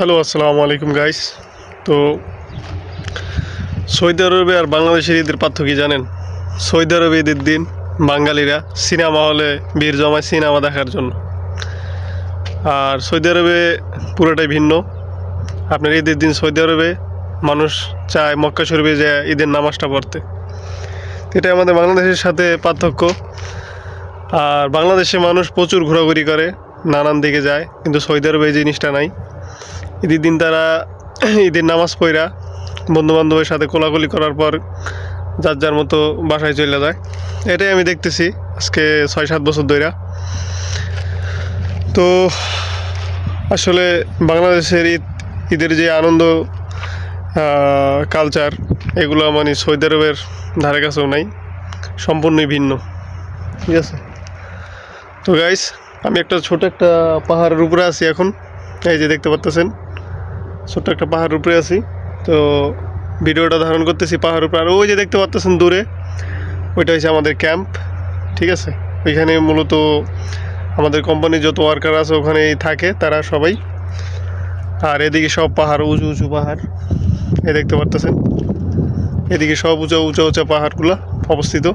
Hello, আসসালামু আলাইকুম guys তো সৌদি আরবে আর বাংলাদেশের ঈদের পার্থক্য জানেন? সৌদি আরবে ঈদের দিন বাঙালিরা সিনেমা হলে ভিড় জমায় সিনেমা দেখার জন্য। আর সৌদি আরবে পুরোটাই ভিন্ন। আপনার ঈদের দিন সৌদি আরবে মানুষ চায় মক্কা শরীফে যে ঈদের নামাজটা পড়তে। এটা আমাদের বাংলাদেশের সাথে পার্থক্য। আর বাংলাদেশে মানুষ প্রচুর ঘোরাঘুরি করে, নানান দিকে যায়, কিন্তু সৌদি আরবে এই জিনিসটা নাই। ঈদের দিন তারা ঈদের নামাজ পড়া বন্ধু বান্ধবের সাথে কোলাকুলি করার পর যার যার মতো বাসায় চলে যায়। এটাই আমি দেখতেছি আজকে ছয় সাত বছর ধরে তো আসলে বাংলাদেশের ঈদ, ঈদের যে আনন্দ কালচার এগুলো মানে সৌদি আরবের ধারে কাছেও নাই, সম্পূর্ণই ভিন্ন। ঠিক আছে? তো গাইস আমি একটা ছোট একটা পাহাড়ের উপরে আছি এখন। এই যে দেখতে পাচ্তেছেন ছোট্ট একটা পাহাড়ের উপরে আছি। তো ভিডিওটা ধারণ করতেছি পাহাড়ের উপরে। আর ওই যে দেখতে পাচ্তেছেন দূরে, ওইটা হচ্ছে আমাদের ক্যাম্প, ঠিক আছে? ওইখানে মূলত আমাদের কোম্পানির যত ওয়ার্কার আছে ওখানেই থাকে তারা সবাই। আর এদিকে সব পাহাড়, উঁচু উঁচু পাহাড় এ দেখতে পারতেছেন? এদিকে সব উঁচা উঁচা উঁচা পাহাড়গুলো অবস্থিত।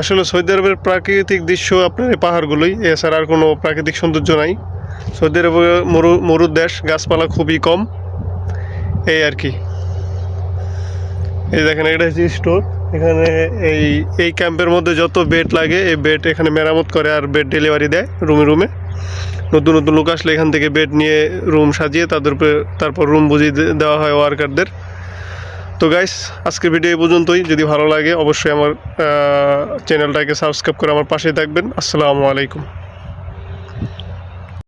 আসলে সৌদি আরবের প্রাকৃতিক দৃশ্য আপনার এই পাহাড়গুলোই, এছাড়া আর কোনো প্রাকৃতিক সৌন্দর্য নাই। সৌদি আরবে মরু মরুর দেশ, গাছপালা খুবই কম। এই আর কি। এই দেখেন, এটা হচ্ছে স্টোর। এখানে এই এই ক্যাম্পের মধ্যে যত বেড লাগে, এই বেড এখানে মেরামত করে আর বেড ডেলিভারি দেয় রুমে রুমে। নতুন নতুন লোক আসলে এখান থেকে বেড নিয়ে রুম সাজিয়ে তাদের উপরে, তারপর রুম বুঝিয়ে দেওয়া হয় ওয়ার্কারদের। তো গাইস আজকের ভিডিও এই পর্যন্তই। যদি ভালো লাগে, অবশ্যই আমার চ্যানেলটাকে সাবস্ক্রাইব করে আমার পাশে থাকবেন। আসসালামু আলাইকুম।